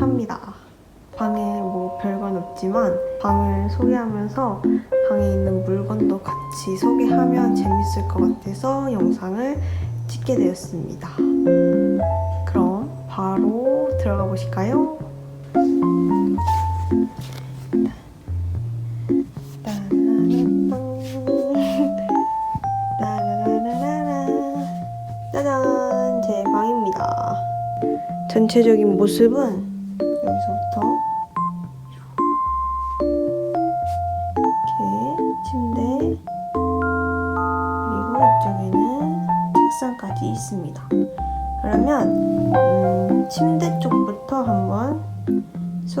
합니다. 방에 뭐 별건 없지만 방을 소개하면서 방에 있는 물건도 같이 소개하면 재밌을 것 같아서 영상을 찍게 되었습니다. 그럼 바로 들어가 보실까요? 짜잔! 제 방입니다. 전체적인 모습은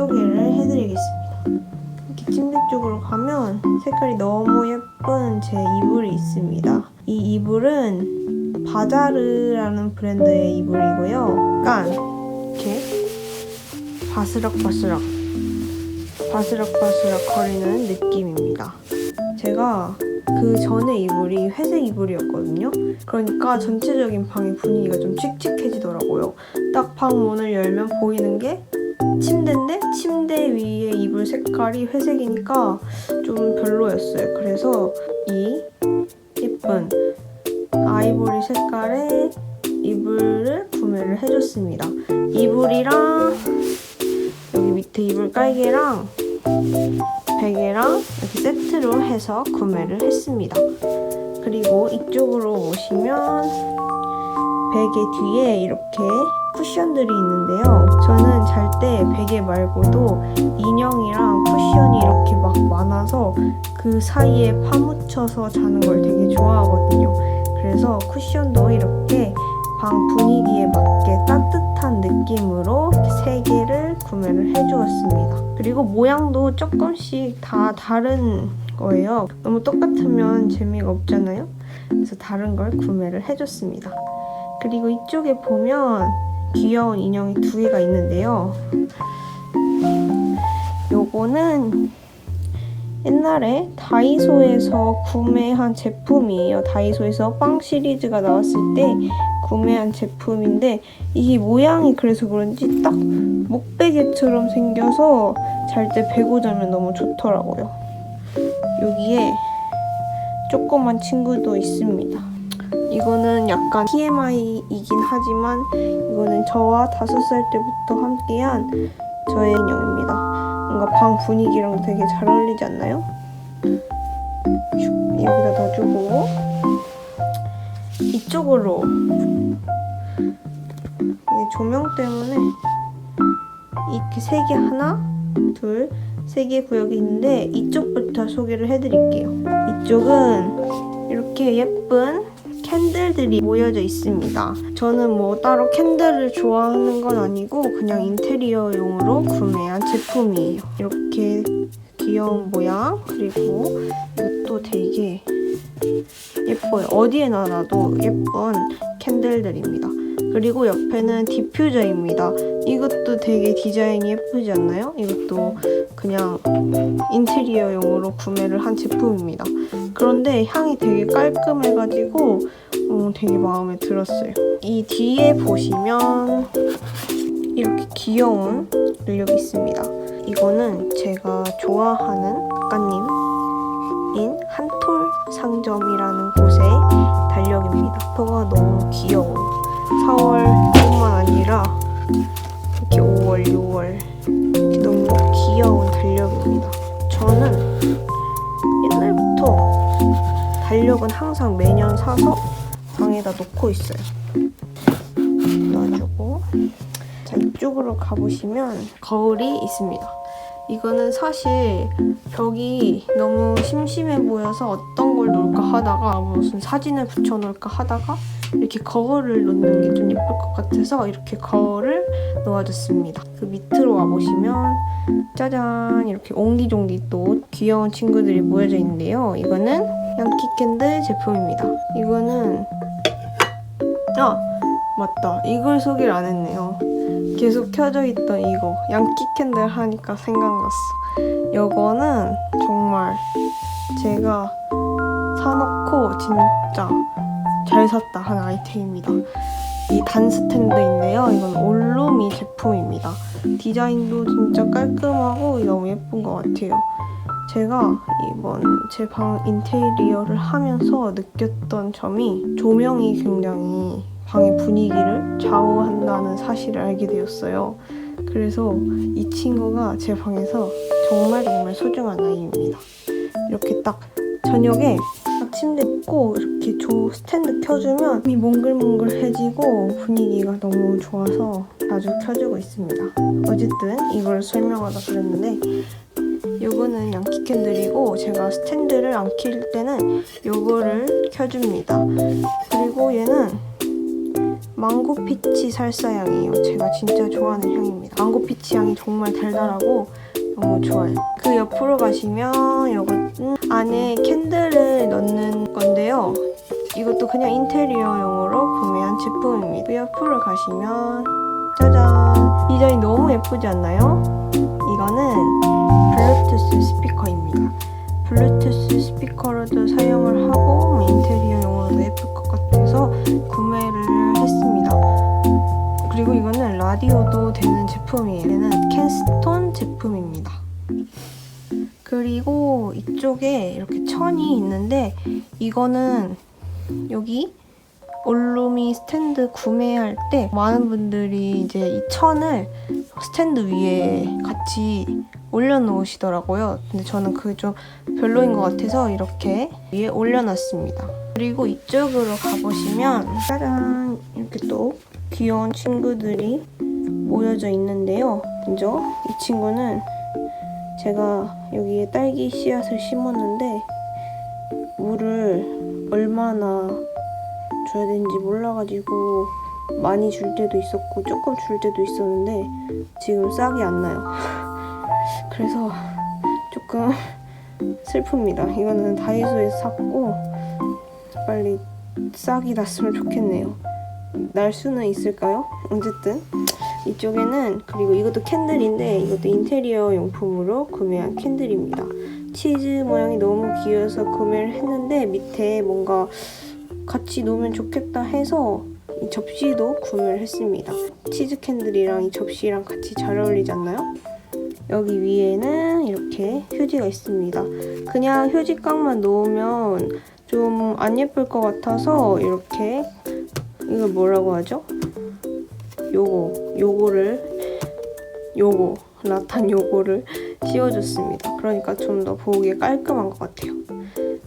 소개를 해드리겠습니다. 이렇게 침대 쪽으로 가면 색깔이 너무 예쁜 제 이불이 있습니다. 이 이불은 바자르라는 브랜드의 이불이고요. 약간 이렇게 바스락바스락 바스락바스락 거리는 느낌입니다. 제가 그 전에 이불이 회색 이불이었거든요. 그러니까 전체적인 방의 분위기가 좀 칙칙해지더라고요. 딱 방 문을 열면 보이는 게 침대인데 침대 위에 이불 색깔이 회색이니까 좀 별로였어요. 그래서 이 예쁜 아이보리 색깔의 이불을 구매를 해줬습니다. 이불이랑 여기 밑에 이불 깔개랑 베개랑 이렇게 세트로 해서 구매를 했습니다. 그리고 이쪽으로 오시면 베개 뒤에 이렇게 쿠션들이 있는데요. 저는 잘 때 베개 말고도 인형이랑 쿠션이 이렇게 막 많아서 그 사이에 파묻혀서 자는 걸 되게 좋아하거든요. 그래서 쿠션도 이렇게 방 분위기에 맞게 따뜻한 느낌으로 세 개를 구매를 해주었습니다. 그리고 모양도 조금씩 다 다른 거예요. 너무 똑같으면 재미가 없잖아요. 그래서 다른 걸 구매를 해줬습니다. 그리고 이쪽에 보면 귀여운 인형이 두 개가 있는데요. 요거는 옛날에 다이소에서 구매한 제품이에요. 다이소에서 빵 시리즈가 나왔을 때 구매한 제품인데 이게 모양이 그래서 그런지 딱 목베개처럼 생겨서 잘 때 베고 자면 너무 좋더라고요. 여기에 조그만 친구도 있습니다. 이거는 약간 TMI이긴 하지만 이거는 저와 다섯 살 때부터 함께한 저의 인형입니다. 뭔가 방 분위기랑 되게 잘 어울리지 않나요? 슉, 여기다 놔주고 이쪽으로 이게 조명 때문에 이렇게 세 개 하나, 둘, 세 개 구역이 있는데 이쪽부터 소개를 해드릴게요. 이쪽은 이렇게 예쁜 캔들들이 모여져 있습니다. 저는 뭐 따로 캔들을 좋아하는 건 아니고 그냥 인테리어용으로 구매한 제품이에요. 이렇게 귀여운 모양 그리고 이것도 되게 예뻐요. 어디에 놔놔도 예쁜 캔들들입니다. 그리고 옆에는 디퓨저입니다. 이것도 되게 디자인이 예쁘지 않나요? 이것도 그냥 인테리어용으로 구매를 한 제품입니다. 그런데 향이 되게 깔끔해가지고 어, 되게 마음에 들었어요. 이 뒤에 보시면 이렇게 귀여운 근력이 있습니다. 이거는 제가 좋아하는 작가님인 한톨 상점이라는 곳의 달력입니다. 표가 너무 귀여워요. 4월뿐만 아니라 이렇게 5월, 6월 이렇게 너무 귀여운 달력입니다. 저는 옛날부터 달력은 항상 매년 사서 방에다 놓고 있어요. 놔주고 자 이쪽으로 가보시면 거울이 있습니다. 이거는 사실 벽이 너무 심심해 보여서 어떤 걸 놓을까 하다가 무슨 사진을 붙여놓을까 하다가 이렇게 거울을 놓는 게 좀 예쁠 것 같아서 이렇게 거울을 놓아줬습니다. 그 밑으로 와보시면 짜잔 이렇게 옹기종기 또 귀여운 친구들이 모여져 있는데요. 이거는 양키캔들 제품입니다. 이거는 아 맞다 이걸 소개를 안 했네요. 계속 켜져 있던 이거 양키 캔들 하니까 생각났어. 요거는 정말 제가 사놓고 진짜 잘 샀다 한 아이템입니다. 이 단 스탠드인데요. 이건 올루미 제품입니다. 디자인도 진짜 깔끔하고 너무 예쁜 것 같아요. 제가 이번 제 방 인테리어를 하면서 느꼈던 점이 조명이 굉장히 방의 분위기를 좌우한다는 사실을 알게 되었어요. 그래서 이 친구가 제 방에서 정말 정말 소중한 아이입니다. 이렇게 딱 저녁에 딱 침대 있고 이렇게 조 스탠드 켜주면 이 몽글몽글해지고 분위기가 너무 좋아서 자주 켜주고 있습니다. 어쨌든 이걸 설명하다 그랬는데 요거는 양키 캔들이고 제가 스탠드를 안 킬 때는 요거를 켜줍니다. 그리고 얘는 망고 피치 살사향이에요. 제가 진짜 좋아하는 향입니다. 망고 피치 향이 정말 달달하고 너무 좋아요. 그 옆으로 가시면 요것은 안에 캔들을 넣는 건데요. 이것도 그냥 인테리어용으로 구매한 제품입니다. 그 옆으로 가시면 짜잔! 디자인 너무 예쁘지 않나요? 이거는 블루투스 스피커입니다. 블루투스 스피커로도 사용을 하고 뭐 인테리어용으로도 예쁠 것 같아서 구매를 했습니다. 그리고 이거는 라디오도 되는 제품이에요. 얘는 캔스톤 제품입니다. 그리고 이쪽에 이렇게 천이 있는데 이거는 여기 올루미 스탠드 구매할 때 많은 분들이 이제 이 천을 스탠드 위에 같이 올려놓으시더라고요. 근데 저는 그게 좀 별로인 것 같아서 이렇게 위에 올려놨습니다. 그리고 이쪽으로 가보시면 짜잔 이렇게 또 귀여운 친구들이 모여져 있는데요. 먼저 이 친구는 제가 여기에 딸기 씨앗을 심었는데 물을 얼마나 줘야 되는지 몰라가지고 많이 줄 때도 있었고 조금 줄 때도 있었는데 지금 싹이 안 나요. 그래서 조금 슬픕니다. 이거는 다이소에서 샀고 빨리 싹이 났으면 좋겠네요. 날 수는 있을까요? 어쨌든 이쪽에는 그리고 이것도 캔들인데 이것도 인테리어 용품으로 구매한 캔들입니다. 치즈 모양이 너무 귀여워서 구매를 했는데 밑에 뭔가 같이 놓으면 좋겠다 해서 이 접시도 구매를 했습니다. 치즈 캔들이랑 이 접시랑 같이 잘 어울리지 않나요? 여기 위에는 이렇게 휴지가 있습니다. 그냥 휴지깡만 놓으면 좀 안 예쁠 것 같아서 이렇게 이거 뭐라고 하죠? 요거 요거를 요거 라탄 요거를 씌워줬습니다. 그러니까 좀 더 보기에 깔끔한 것 같아요.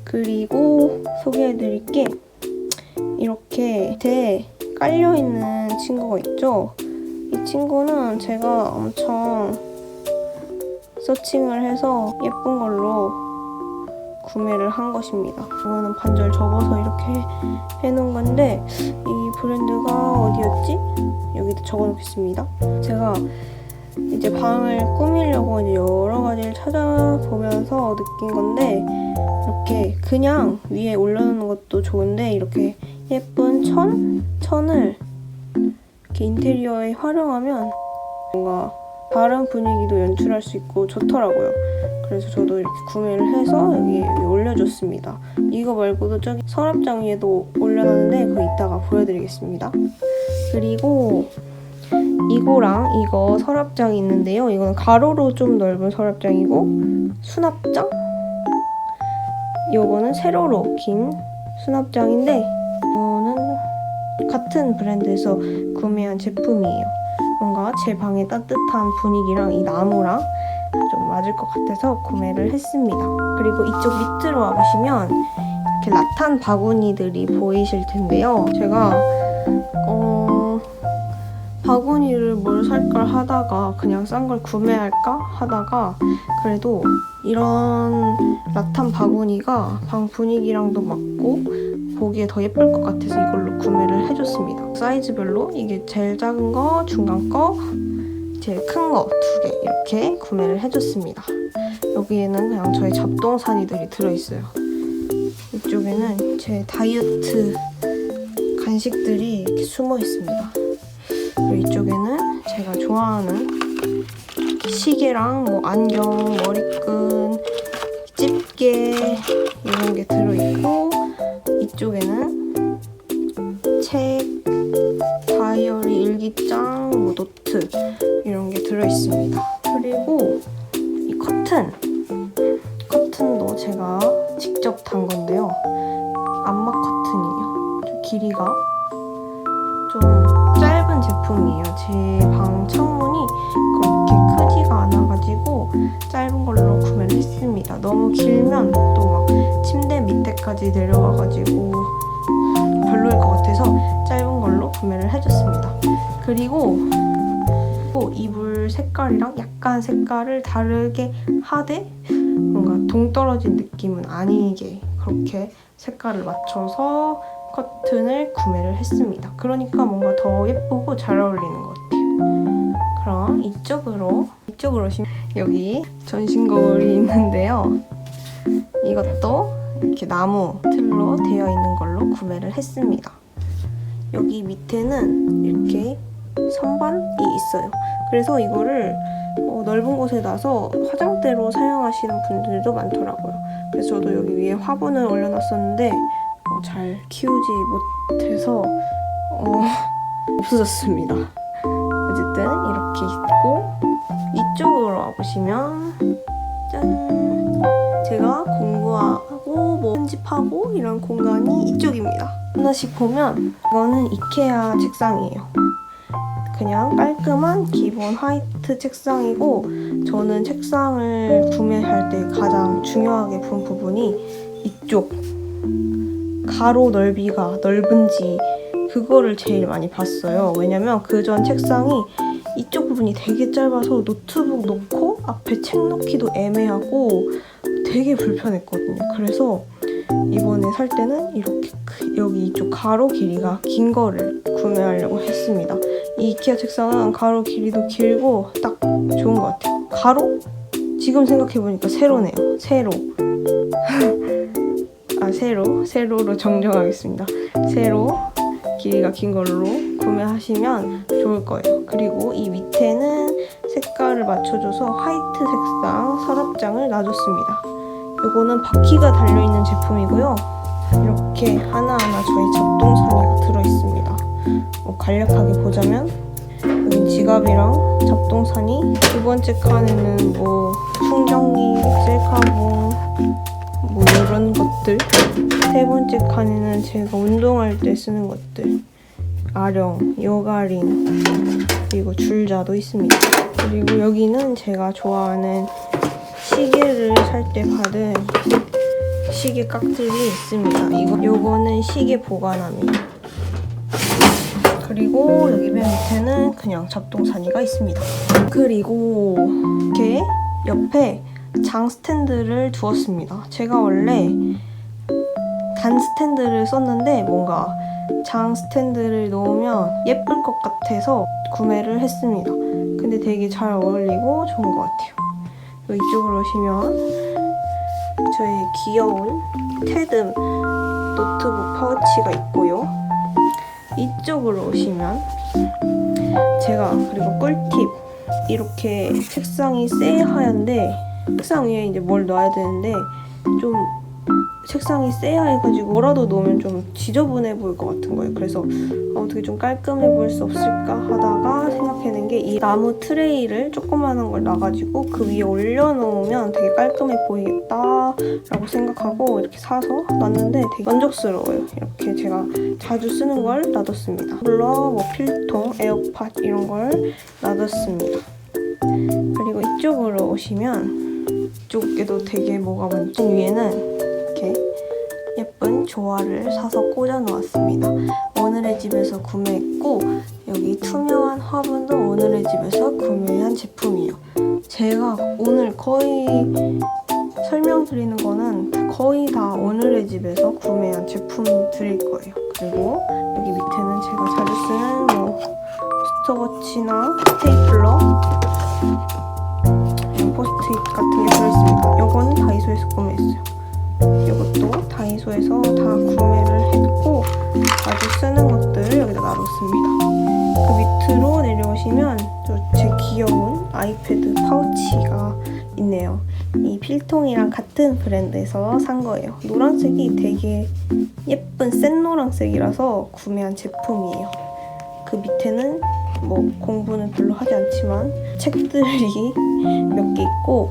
그리고 소개해드릴 게 이렇게 밑에 깔려있는 친구가 있죠? 이 친구는 제가 엄청 서칭을 해서 예쁜 걸로 구매를 한 것입니다. 이거는 반절 접어서 이렇게 해놓은 건데 이 브랜드가 어디였지? 여기다 적어놓겠습니다. 제가 이제 방을 꾸미려고 이제 여러 가지를 찾아보면서 느낀 건데 이렇게 그냥 위에 올려놓는 것도 좋은데 이렇게 예쁜 천? 천을 이렇게 인테리어에 활용하면 뭔가 다른 분위기도 연출할 수 있고 좋더라고요. 그래서 저도 이렇게 구매를 해서 여기, 올려줬습니다. 이거 말고도 저기 서랍장 위에도 올려놨는데 그거 이따가 보여드리겠습니다. 그리고 이거랑 이거 서랍장이 있는데요. 이거는 가로로 좀 넓은 서랍장이고 수납장? 이거는 세로로 긴 수납장인데 이거는 같은 브랜드에서 구매한 제품이에요. 뭔가 제 방의 따뜻한 분위기랑 이 나무랑 좀 맞을 것 같아서 구매를 했습니다. 그리고 이쪽 밑으로 와보시면 이렇게 라탄 바구니들이 보이실 텐데요. 제가 어 바구니를 뭘 살까 하다가 그냥 싼 걸 구매할까 하다가 그래도 이런 라탄 바구니가 방 분위기랑도 맞고 보기에 더 예쁠 것 같아서 이걸로 구매를 해줬습니다. 사이즈별로 이게 제일 작은 거, 중간 거, 제일 큰 거 두 개 이렇게 구매를 해줬습니다. 여기에는 그냥 저희 잡동사니들이 들어있어요. 이쪽에는 제 다이어트 간식들이 이렇게 숨어 있습니다. 그리고 이쪽에는 제가 좋아하는 시계랑 뭐 안경, 머리끈, 집게 건데요. 암막 커튼이에요. 좀 길이가 좀 짧은 제품이에요. 제 방 창문이 그렇게 크지가 않아가지고 짧은 걸로 구매를 했습니다. 너무 길면 또 막 침대 밑에까지 내려와가지고 별로일 것 같아서 짧은 걸로 구매를 해줬습니다. 그리고 또 이불 색깔이랑 약간 색깔을 다르게 하되 뭔가 동떨어진 느낌은 아니게 그렇게 색깔을 맞춰서 커튼을 구매를 했습니다. 그러니까 뭔가 더 예쁘고 잘 어울리는 것 같아요. 그럼 이쪽으로 이쪽으로 오시면 여기 전신 거울이 있는데요. 이것도 이렇게 나무 틀로 되어 있는 걸로 구매를 했습니다. 여기 밑에는 이렇게 선반이 있어요. 그래서 이거를 어, 넓은 곳에 놔서 화장대로 사용하시는 분들도 많더라고요. 그래서 저도 여기 위에 화분을 올려놨었는데 어, 잘 키우지 못해서 어, 없어졌습니다. 어쨌든 이렇게 있고 이쪽으로 와보시면 짠 제가 공부하고 뭐 편집하고 이런 공간이 이쪽입니다. 하나씩 보면 이거는 이케아 책상이에요. 그냥 깔끔한 기본 화이트 책상이고 저는 책상을 구매할 때 가장 중요하게 본 부분이 이쪽 가로 넓이가 넓은지 그거를 제일 많이 봤어요. 왜냐면 그 전 책상이 이쪽 부분이 되게 짧아서 노트북 놓고 앞에 책 놓기도 애매하고 되게 불편했거든요. 그래서 이번에 살 때는 이렇게 크- 여기 이쪽 가로 길이가 긴 거를 구매하려고 했습니다. 이 이케아 책상은 가로 길이도 길고 딱 좋은 것 같아요. 가로? 지금 생각해보니까 세로네요. 세로. 아, 세로. 세로로 정정하겠습니다. 세로. 길이가 긴 걸로 구매하시면 좋을 거예요. 그리고 이 밑에는 색깔을 맞춰줘서 화이트 색상 서랍장을 놔줬습니다. 이거는 바퀴가 달려있는 제품이고요. 이렇게 하나하나 저희 잡동사니가 들어있습니다. 뭐 간략하게 보자면 지갑이랑 잡동사니 두 번째 칸에는 뭐 충전기, 셀카봉 뭐 이런 것들 세 번째 칸에는 제가 운동할 때 쓰는 것들 아령, 요가링 그리고 줄자도 있습니다. 그리고 여기는 제가 좋아하는 시계를 살 때 받은 시계 깍들이 있습니다. 이거 요거는 시계 보관함이에요. 그리고 여기 맨 밑에는 그냥 잡동사니가 있습니다. 그리고 이렇게 옆에 장 스탠드를 두었습니다. 제가 원래 단 스탠드를 썼는데 뭔가 장 스탠드를 놓으면 예쁠 것 같아서 구매를 했습니다. 근데 되게 잘 어울리고 좋은 것 같아요. 이쪽으로 오시면 저의 귀여운 테듬 노트북 파우치가 있고요. 이쪽으로 오시면 제가 그리고 꿀팁 이렇게 책상이 새하얀데 책상 위에 이제 뭘 넣어야 되는데 좀 책상이 새하해가지고 뭐라도 놓으면 좀 지저분해 보일 것 같은 거예요. 그래서 어떻게 좀 깔끔해 보일 수 없을까 하다가 생각해낸 게 이 나무 트레이를 조그마한 걸 놔가지고 그 위에 올려놓으면 되게 깔끔해 보이겠다라고 생각하고 이렇게 사서 놨는데 되게 만족스러워요. 이렇게 제가 자주 쓰는 걸 놔뒀습니다. 쿨러, 뭐 필통, 에어팟 이런 걸 놔뒀습니다. 그리고 이쪽으로 오시면 이쪽에도 되게 뭐가 많죠. 위에는 이렇게 예쁜 조화를 사서 꽂아 놓았습니다. 오늘의 집에서 구매했고 여기 투명한 화분도 오늘의 집에서 구매한 제품이에요. 제가 오늘 거의 설명드리는 거는 거의 다 오늘의 집에서 구매한 제품들일 거예요. 그리고 여기 밑에는 제가 자주 쓰는 뭐 스톱워치나 스테이플러 포스트잇 같은 게 들어있습니다. 요거는 다이소에서 구매했어요. 이것도 다이소에서 다 구매를 했고 자주 쓰는 것들 여기다 놔뒀습니다. 그 밑으로 내려오시면 저제 귀여운 아이패드 파우치가 있네요. 이 필통이랑 같은 브랜드에서 산 거예요. 노란색이 되게 예쁜 센 노란색이라서 구매한 제품이에요. 그 밑에는 뭐 공부는 별로 하지 않지만 책들이 몇 개 있고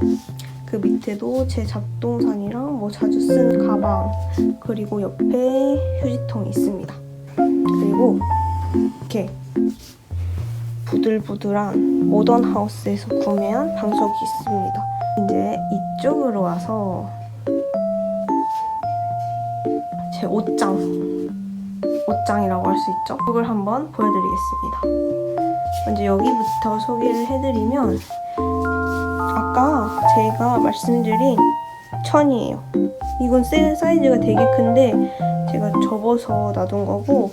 그 밑에도 제 잡동산이랑 뭐 자주 쓰는 가방 그리고 옆에 휴지통이 있습니다. 그리고 이렇게 부들부들한 모던 하우스에서 구매한 방석이 있습니다. 이제 이쪽으로 와서 제 옷장 옷장이라고 할 수 있죠. 그걸 한번 보여드리겠습니다. 먼저 여기부터 소개를 해드리면 아까 제가 말씀드린 천이에요. 이건 세- 사이즈가 되게 큰데 제가 접어서 놔둔 거고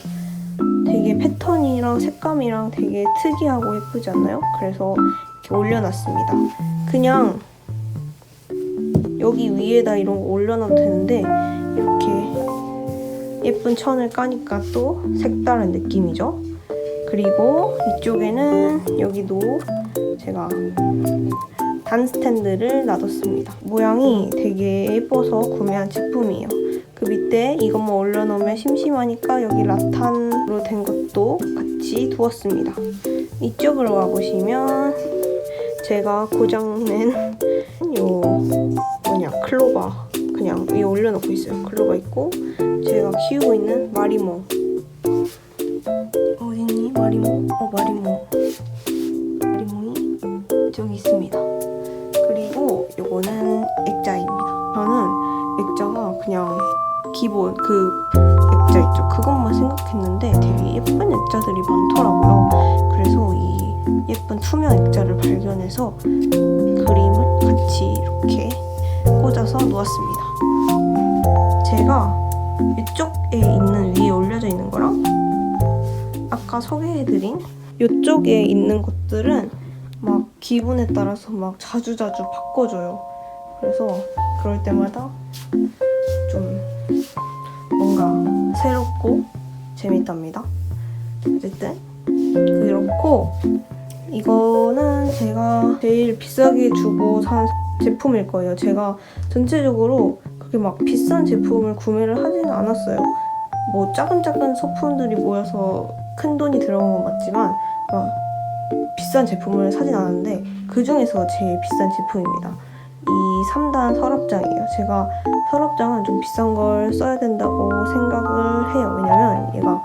되게 패턴이랑 색감이랑 되게 특이하고 예쁘지 않나요? 그래서 이렇게 올려놨습니다. 그냥 여기 위에다 이런 거 올려놔도 되는데 이렇게 예쁜 천을 까니까 또 색다른 느낌이죠. 그리고 이쪽에는 여기도 제가 단 스탠드를 놔뒀습니다. 모양이 되게 예뻐서 구매한 제품이에요. 그 밑에 이것만 올려놓으면 심심하니까 여기 라탄으로 된 것도 같이 두었습니다. 이쪽으로 와보시면 제가 고장낸 요 뭐냐 클로바 그냥 위에 올려놓고 있어요. 클로바 있고 제가 키우고 있는 마리모 어딨니 마리모? 어 마리모 마리모이 저기 있습니다. 그리고 요거는 액자입니다. 저는 액자가 그냥 기본 그 액자 있죠. 그것만 생각했는데 되게 예쁜 액자들이 많더라고요. 그래서 이 예쁜 투명 액자를 발견해서 그림을 같이 이렇게 꽂아서 놓았습니다. 제가 이쪽에 있는 위에 올려져 있는 거랑 아까 소개해드린 이쪽에 있는 것들은 막 기분에 따라서 막 자주자주 바꿔줘요. 그래서 그럴 때마다 좀 뭔가 새롭고 재밌답니다. 어쨌든 그렇고 이거는 제가 제일 비싸게 주고 산 제품일 거예요. 제가 전체적으로 그렇게 막 비싼 제품을 구매를 하지는 않았어요. 뭐 작은 작은 소품들이 모여서 큰 돈이 들어간 건 맞지만 막 비싼 제품을 사진 않았는데 그 중에서 제일 비싼 제품입니다. 이 3단 서랍장이에요. 제가 서랍장은 좀 비싼 걸 써야 된다고 생각을 해요. 왜냐면 얘가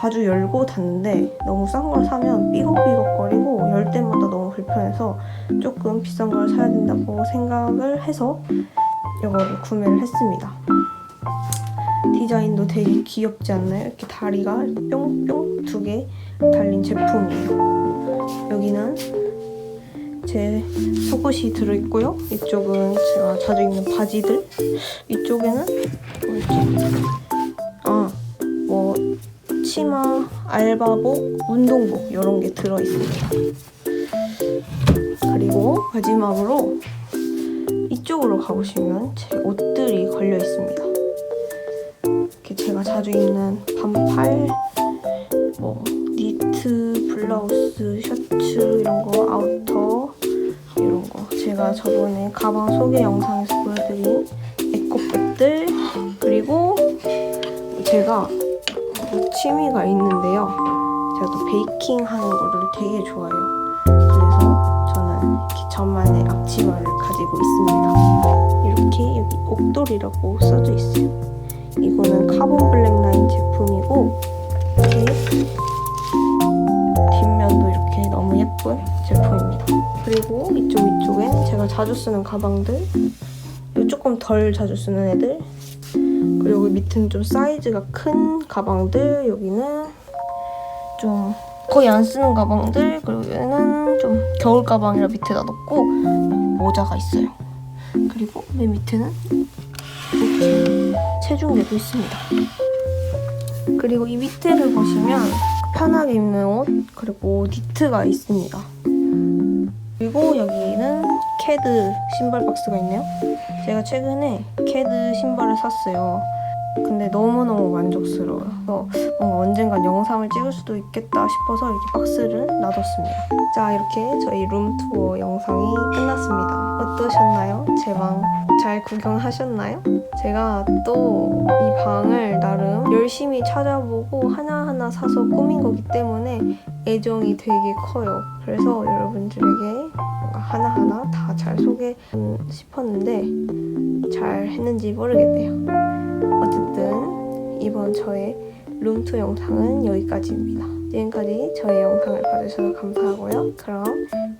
자주 열고 닫는데 너무 싼 걸 사면 삐걱삐걱거리고 열 때마다 너무 불편해서 조금 비싼 걸 사야 된다고 생각을 해서 이거를 구매를 했습니다. 디자인도 되게 귀엽지 않나요? 이렇게 다리가 뿅뿅 두 개 달린 제품이에요. 여기는 제 속옷이 들어있고요. 이쪽은 제가 자주 입는 바지들. 이쪽에는 뭐였지? 아, 뭐 치마, 알바복, 운동복 이런 게 들어있습니다. 그리고 마지막으로 이쪽으로 가보시면 제 옷들이 걸려 있습니다. 이렇게 제가 자주 입는 반팔, 가방 소개 영상에서 보여드린 에코백들 그리고 제가 또 취미가 있는데요. 제가 또 베이킹 하는 거를 되게 좋아해요. 그래서 저는 이렇게 저만의 앞치마를 가지고 있습니다. 이렇게 여기 옥돌이라고 써져 있어요. 이거는 카본 블랙라인 제품이고 이렇게 예쁜 제품입니다. 그리고 이쪽 위쪽엔 제가 자주 쓰는 가방들 이 조금 덜 자주 쓰는 애들 그리고 여기 밑에는 좀 사이즈가 큰 가방들 여기는 좀 거의 안 쓰는 가방들 그리고 여기는 좀 겨울 가방이라 밑에다 넣고 모자가 있어요. 그리고 맨 밑에는 이렇게 체중계도 있습니다. 그리고 이 밑에를 보시면 편하게 입는 옷 그리고 니트가 있습니다. 그리고 여기는 캐드 신발 박스가 있네요. 제가 최근에 캐드 신발을 샀어요. 근데 너무너무 만족스러워요. 뭔가 언젠간 영상을 찍을 수도 있겠다 싶어서 이렇게 박스를 놔뒀습니다. 자, 이렇게 저희 룸투어 영상이 끝났습니다. 어떠셨나요? 제 방 잘 구경하셨나요? 제가 또 이 방을 나름 열심히 찾아보고 하나 하나 사서 꾸민 거기 때문에 애정이 되게 커요. 그래서 여러분들에게 하나하나 다 잘 소개 싶었는데 잘 했는지 모르겠네요. 어쨌든 이번 저의 룸투 영상은 여기까지입니다. 지금까지 저의 영상을 봐주셔서 감사하고요. 그럼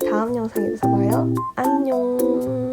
다음 영상에서 봐요. 안녕.